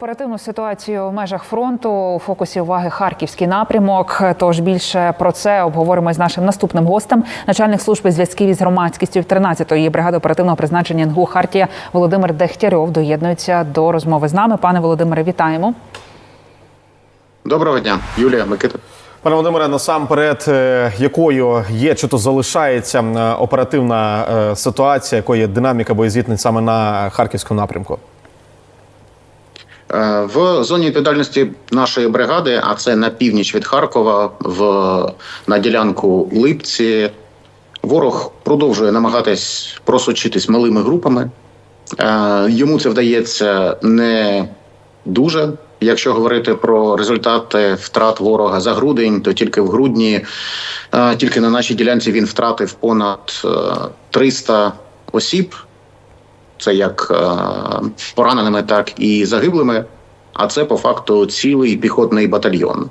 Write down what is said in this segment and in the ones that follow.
Оперативну ситуацію в межах фронту у фокусі уваги харківський напрямок. Тож більше про це обговоримо з нашим наступним гостем, начальник служби зв'язків із громадськістю 13-ї бригади оперативного призначення НГУ Хартія Володимир Дегтярьов доєднується до розмови з нами. Пане Володимире, вітаємо. Доброго дня, Юлія Микита. Пане Володимире, насамперед, е, якою є чи то залишається е, оперативна е, ситуація, якою є динаміка боєзітниць саме на харківському напрямку? Е, В зоні відповідальності нашої бригади, а це на північ від Харкова, в на ділянку Липці, ворог продовжує намагатись просочитись малими групами. Е, Йому це вдається не дуже. Якщо говорити про результати втрат ворога за грудень, то тільки в грудні, е, тільки на нашій ділянці він втратив понад е, 300 осіб. Це як е, пораненими, так і загиблими. А це по факту цілий піхотний батальйон.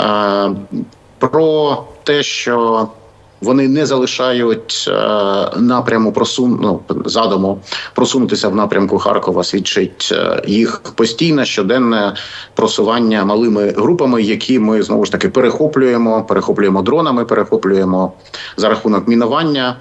Е, про те, що вони не залишають е, напряму просун... ну, задуму просунутися в напрямку Харкова, свідчить їх постійне щоденне просування малими групами, які ми знову ж таки перехоплюємо, перехоплюємо дронами, перехоплюємо за рахунок мінування.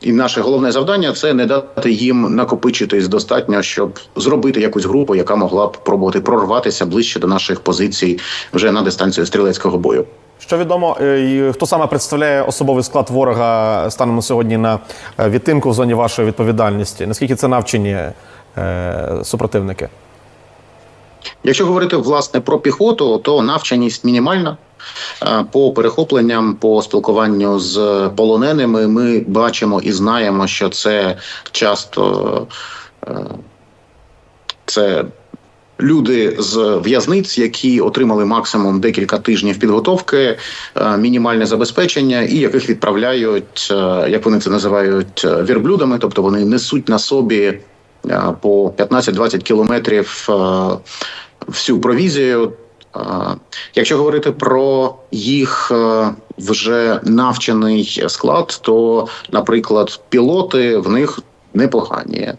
І наше головне завдання це не дати їм накопичитись достатньо, щоб зробити якусь групу, яка могла б пробувати прорватися ближче до наших позицій вже на дистанцію стрілецького бою. Що відомо, е, хто саме представляє особовий склад ворога станом на сьогодні на е, відтинку в зоні вашої відповідальності? Наскільки це навчені е, супротивники? Якщо говорити власне про піхоту, то навченість мінімальна. По перехопленням, по спілкуванню з полоненими, ми бачимо і знаємо, що це часто е, це люди з в'язниць, які отримали максимум декілька тижнів підготовки, е, мінімальне забезпечення, і яких відправляють, е, як вони це називають, вірблюдами, тобто вони несуть на собі по 15-20 кілометрів всю провізію. Якщо говорити про їх е, вже навчений склад, то, наприклад, пілоти в них непогані.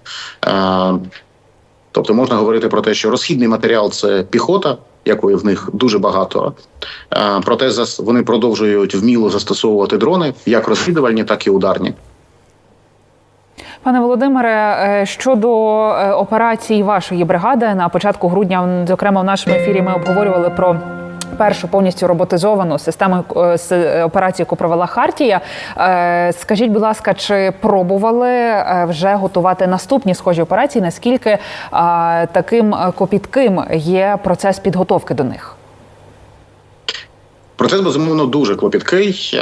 Е, Тобто можна говорити про те, що розхідний матеріал це піхота, якої в них дуже багато. Е, Проте вони продовжують вміло застосовувати дрони, як розвідувальні, так і ударні. Пане Володимире, е, щодо е, операції вашої бригади на початку грудня, зокрема в нашому ефірі, ми обговорювали про. Першу повністю роботизовану систему е, операції, яку провела Хартія. Скажіть, будь ласка, чи пробували вже готувати наступні схожі операції? Наскільки таким копітким є процес підготовки до них? Процес безумовно дуже клопіткий,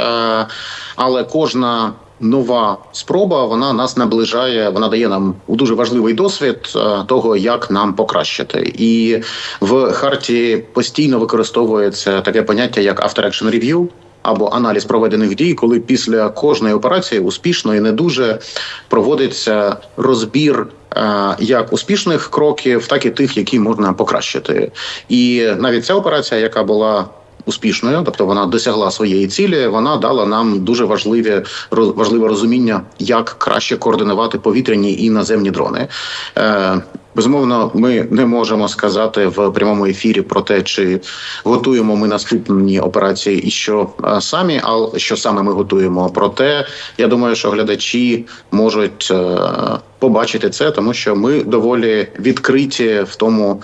але кожна нова спроба вона нас наближає, вона дає нам дуже важливий досвід е, того, як нам покращити. І в харті постійно використовується таке поняття як After Action Review, або аналіз проведених дій, коли після кожної операції успішно і не дуже проводиться розбір е, як успішних кроків, так і тих, які можна покращити. І навіть ця операція, яка була успішною, тобто вона досягла своєї цілі. Вона дала нам дуже важливі важливе розуміння, як краще координувати повітряні і наземні дрони. Е, Безумовно, ми не можемо сказати в прямому ефірі про те, чи готуємо ми наступні операції і що е, самі, а що саме ми готуємо. Проте я думаю, що глядачі можуть е, побачити це, тому що ми доволі відкриті в тому.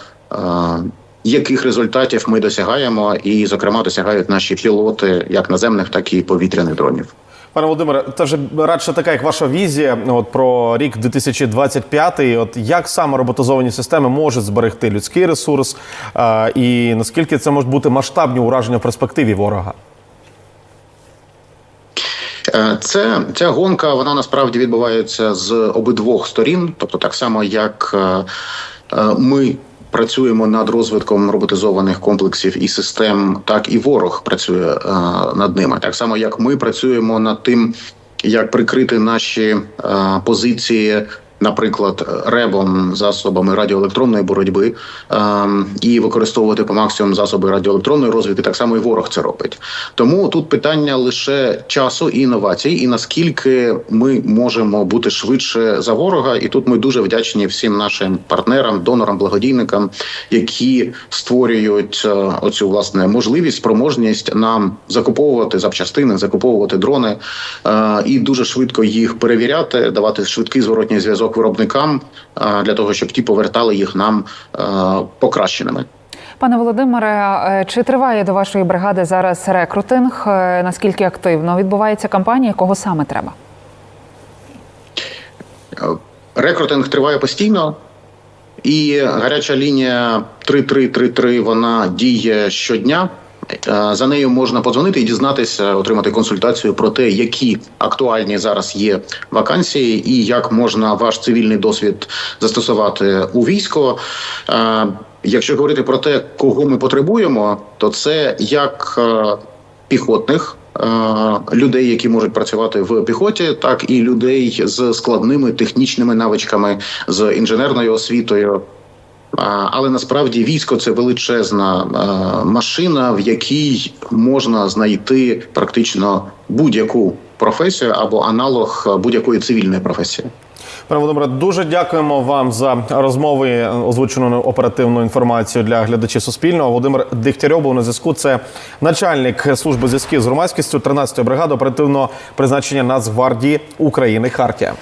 Е, яких результатів ми досягаємо, і, зокрема, досягають наші пілоти як наземних, так і повітряних дронів. Пане Володимире, це вже радше така, як ваша візія от, про рік 2025. От як саме роботизовані системи можуть зберегти людський ресурс, а, і наскільки це можуть бути масштабні ураження в перспективі ворога? Е, Це ця гонка вона насправді відбувається з обидвох сторін, тобто так само як е, е, ми. Працюємо над розвитком роботизованих комплексів і систем, так і ворог працює е, над ними. Так само, як ми працюємо над тим, як прикрити наші е, позиції наприклад, ребом засобами радіоелектронної боротьби ем, і використовувати по максимуму засоби радіоелектронної розвідки, так само і ворог це робить. Тому тут питання лише часу і інновацій, і наскільки ми можемо бути швидше за ворога. І тут ми дуже вдячні всім нашим партнерам, донорам, благодійникам, які створюють е, оцю власне можливість, спроможність нам закуповувати запчастини, закуповувати дрони е, і дуже швидко їх перевіряти, давати швидкий зворотній зв'язок виробникам е, для того, щоб ті повертали їх нам е, покращеними. Пане Володимире, е, чи триває до вашої бригади зараз рекрутинг? Наскільки активно відбувається кампанія? Кого саме треба? Рекрутинг триває постійно, і гаряча лінія 3333 вона діє щодня. Е, За нею можна подзвонити і дізнатися, отримати консультацію про те, які актуальні зараз є вакансії, і як можна ваш цивільний досвід застосувати у військо. Е, Якщо говорити про те, кого ми потребуємо, то це як е, піхотних людей, які можуть працювати в піхоті, так і людей з складними технічними навичками, з інженерною освітою. Але насправді військо це величезна е, машина, в якій можна знайти практично будь-яку професію або аналог будь-якої цивільної професії. Пане Володимире, дуже дякуємо вам за розмови, озвучену оперативну інформацію для глядачів Суспільного. Володимир Дегтярьов був на зв'язку. Це начальник служби зв'язків з громадськістю 13-ї бригади оперативного призначення Нацгвардії України Хартія.